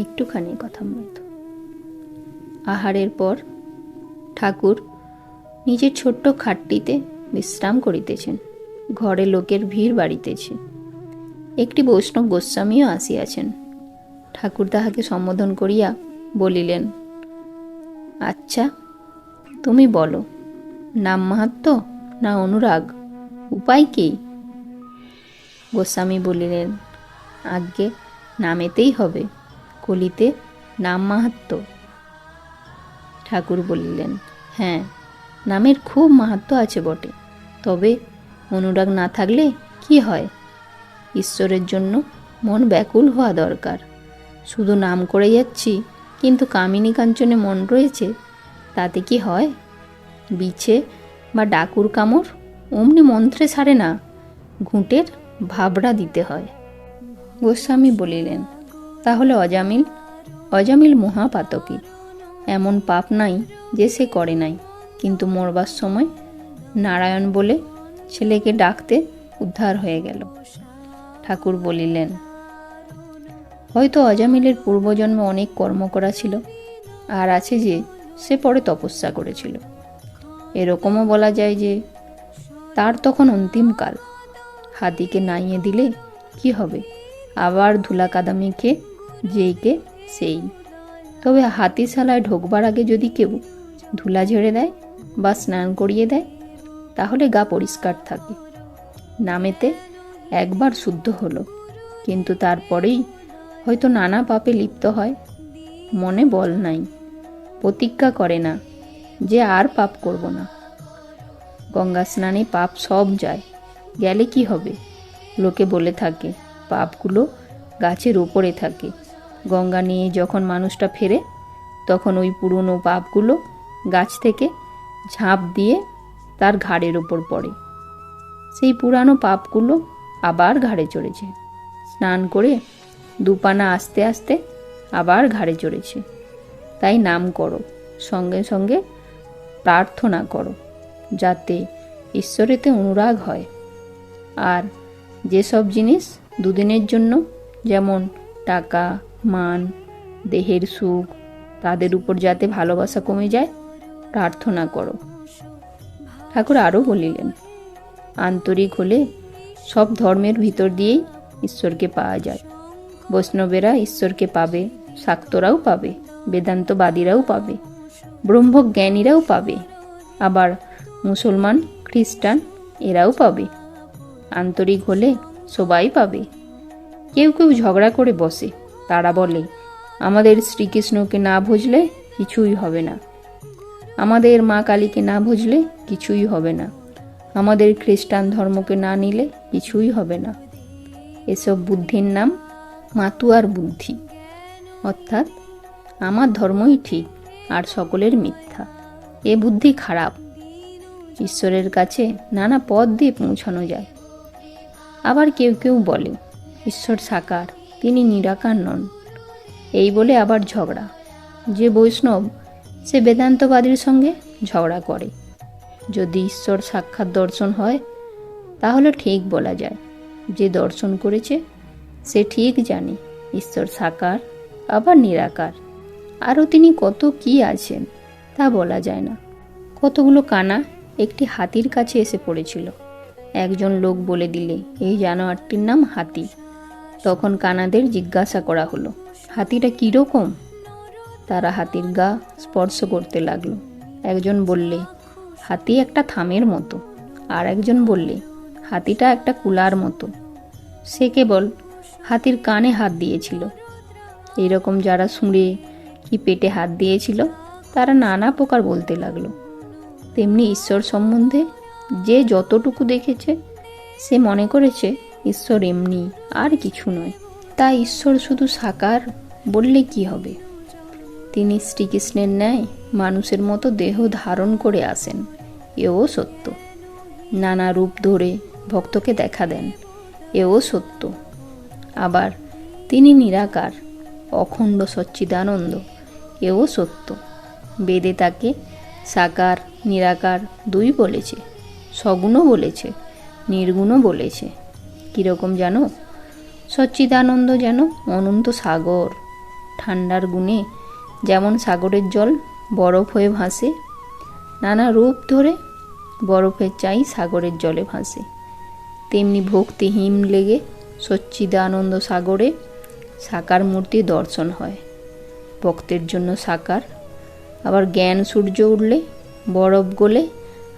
একটুখানি কথা মতো আহারের পর ঠাকুর নিজের ছোট্ট খাটটিতে বিশ্রাম করিতেছেন। ঘরে লোকের ভিড় বাড়িতেছে। একটি বৈষ্ণব গোস্বামীও আসিয়াছেন। ঠাকুর তাহাকে সম্বোধন করিয়া বলিলেন আচ্ছা তুমি বলো, নাম মাহাত্ম না অনুরাগ? উপায় কি? গোস্বামী বলিলেন, আজ্ঞে, নামেতেই হবে। কলিতে নাম মাহাত্ম? ঠাকুর বলিলেন হ্যাঁ নামের খুব মাহাত্ম আছে বটে। তবে অনুরাগ না থাকলে কি হয়? ঈশ্বরের জন্য মন ব্যাকুল হওয়া দরকার। শুধু নাম করে যাচ্ছি, কিন্তু কামিনী কাঞ্চনে মন রয়েছে, তাতে কি হয়? বিছে বা ডাকুর কামড় অমনি মন্ত্রে সারে না, ঘুঁটের ভাবড়া দিতে হয়। গোস্বামী বলিলেন তাহলে অজামিল অজামিল মহাপাতকী। এমন পাপ নাই যে সে করে নাই, কিন্তু মরবার সময় নারায়ণ বলে ছেলেকে ডাকতে উদ্ধার হয়ে গেল। ঠাকুর বলিলেন, হয়তো অজামিলের পূর্বজন্মে অনেক কর্ম করা ছিল, আর আছে যে সে পরে তপস্যা করেছিল। এরকমও বলা যায় যে তার তখন অন্তিম কাল। হাতিকে নাইয়ে দিলে কি হবে? আবার ধুলা কাদা মেখে যেইকে সেই। তবে হাতিশালায় ঢোকবার আগে যদি কেউ ধুলা ঝেড়ে দেয় বা স্নান করিয়ে দেয়, তাহলে গা পরিষ্কার থাকে। নামেতে একবার শুদ্ধ হলো, কিন্তু তারপরেই হয়তো নানা পাপে লিপ্ত হয়, মনে বল নাই, প্রতিজ্ঞা করে না যে আর পাপ করব না। গঙ্গা স্নানে পাপ সব যায়, গেলে কি হবে? লোকে বলে থাকে, পাপগুলো গাছের ওপরে থাকে। গঙ্গা নিয়ে যখন মানুষটা ফেরে, তখন ওই পুরনো পাপগুলো গাছ থেকে ঝাঁপ দিয়ে তার ঘাড়ের ওপর পড়ে। সেই পুরানো পাপগুলো আবার ঘাড়ে চড়েছে। স্নান করে দুপানা আস্তে আস্তে আবার ঘাড়ে চড়েছে। তাই নাম করো, সঙ্গে সঙ্গে প্রার্থনা করো, যাতে ঈশ্বরেতে অনুরাগ হয়। আর যেসব জিনিস দুদিনের জন্য, যেমন টাকা মান, দেহের সুখ, তাদের উপর যাতে ভালোবাসা কমে যায়, প্রার্থনা করো। ঠাকুর আরও বলিলেন, আন্তরিক হলে সব ধর্মের ভিতর দিয়েই ঈশ্বরকে পাওয়া যায়। বৈষ্ণবেরা ঈশ্বরকে পাবে, শাক্তরাও পাবে, বেদান্তবাদীরাও পাবে, ব্রহ্মজ্ঞানীরাও পাবে, আবার মুসলমান, খ্রিস্টান এরাও পাবে। আন্তরিক হলে সবাই পাবে। কেউ কেউ ঝগড়া করে বসে। তারা বলে, আমাদের শ্রীকৃষ্ণকে না ভজলে কিছুই হবে না। আমাদের মা কালীকে না ভজলে কিছুই হবে না। আমাদের খ্রিস্টান ধর্মকে না নিলে কিছুই হবে না। এসব বুদ্ধির নাম মাতুয়ার বুদ্ধি। অর্থাৎ আমার ধর্মই ঠিক, আর সকলের মিথ্যা। এ বুদ্ধি খারাপ। ঈশ্বরের কাছে নানা পথ দিয়ে পৌঁছানো যায়। আবার কেউ কেউ বলে, ঈশ্বর সাকার তিনি নিরাকার নন। এই বলে আবার ঝগড়া। যে বৈষ্ণব, সে বেদান্তবাদীর সঙ্গে ঝগড়া করে। যদি ঈশ্বর সাক্ষাৎ দর্শন হয়, তাহলে ঠিক বলা যায়। যে দর্শন করেছে, সে ঠিক জানে ঈশ্বর সাকার, আবার নিরাকার। আরও তিনি কত কি আছেন, তা বলা যায় না। কতগুলো কানা একটি হাতির কাছে এসে পড়েছিল। একজন লোক বলে দিলে, এই জানোয়ারটির নাম হাতি। তখন কানাদের জিজ্ঞাসা করা হলো, হাতিটা কীরকম? তারা হাতির গা স্পর্শ করতে লাগল। একজন বললে, হাতি একটা থামের মতো। আর একজন বললে, হাতিটা একটা কুলার মতো। সে কেবল হাতির কানে হাত দিয়েছিল। এরকম যারা শুঁড়ে কি পেটে হাত দিয়েছিল, তারা নানা প্রকার বলতে লাগল। তেমনি ঈশ্বর সম্বন্ধে যে যতটুকু দেখেছে, সে মনে করেছে ঈশ্বর এমনি, আর কিছু নয়। তা ঈশ্বর শুধু সাকার, বললে কি হবে? তিনি শ্রীকৃষ্ণের ন্যায় মানুষের মতো দেহ ধারণ করে আসেন, এও সত্য। নানা রূপ ধরে ভক্তকে দেখা দেন, এও সত্য। আবার তিনি নিরাকার, অখণ্ড সচ্চিদানন্দ, এও সত্য। বেদে তাকে সাকার, নিরাকার দুই বলেছে, সগুণও বলেছে, নির্গুণও বলেছে। কীরকম জানো? সচ্চিদানন্দ যেন অনন্ত সাগর। ঠান্ডার গুণে যেমন সাগরের জল বরফ হয়ে ভাসে, নানা রূপ ধরে বরফের চাই সাগরের জলে ভাসে। তেমনি ভক্তি হিম লেগে সচ্চিদানন্দ সাগরে সাকার মূর্তি দর্শন হয়। ভক্তের জন্য সাকার। আবার জ্ঞান সূর্য উঠলে বরফ গলে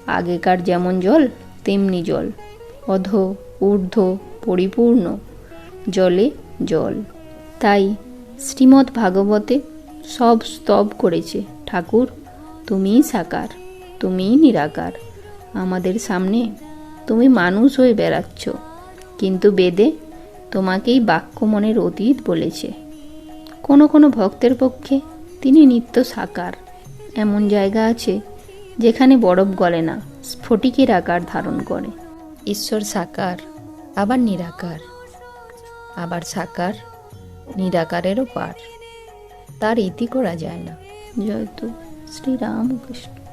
আগেকার যেমন জল, তেমনি জল। অধ ঊর্ধ্ব পরিপূর্ণ, জলে জল। তাই শ্রীমদ্ ভাগবতে সব স্তব করেছে, ঠাকুর, তুমিই সাকার, তুমিই নিরাকার। আমাদের সামনে তুমি মানুষ হয়ে বেড়াচ্ছ, কিন্তু বেদে তোমাকেই বাক্য মনের অতীত বলেছে। কোনো কোনো ভক্তের পক্ষে তিনি নিত্য সাকার। এমন জায়গা আছে যেখানে বরফ গলে না, স্ফটিকের আকার ধারণ করে। ঈশ্বর সাকার, আবার নিরাকার। আবার সাকার, নিরাকারেরও পার। তার ইতি করা যায় না। জয়তু শ্রীরামকৃষ্ণ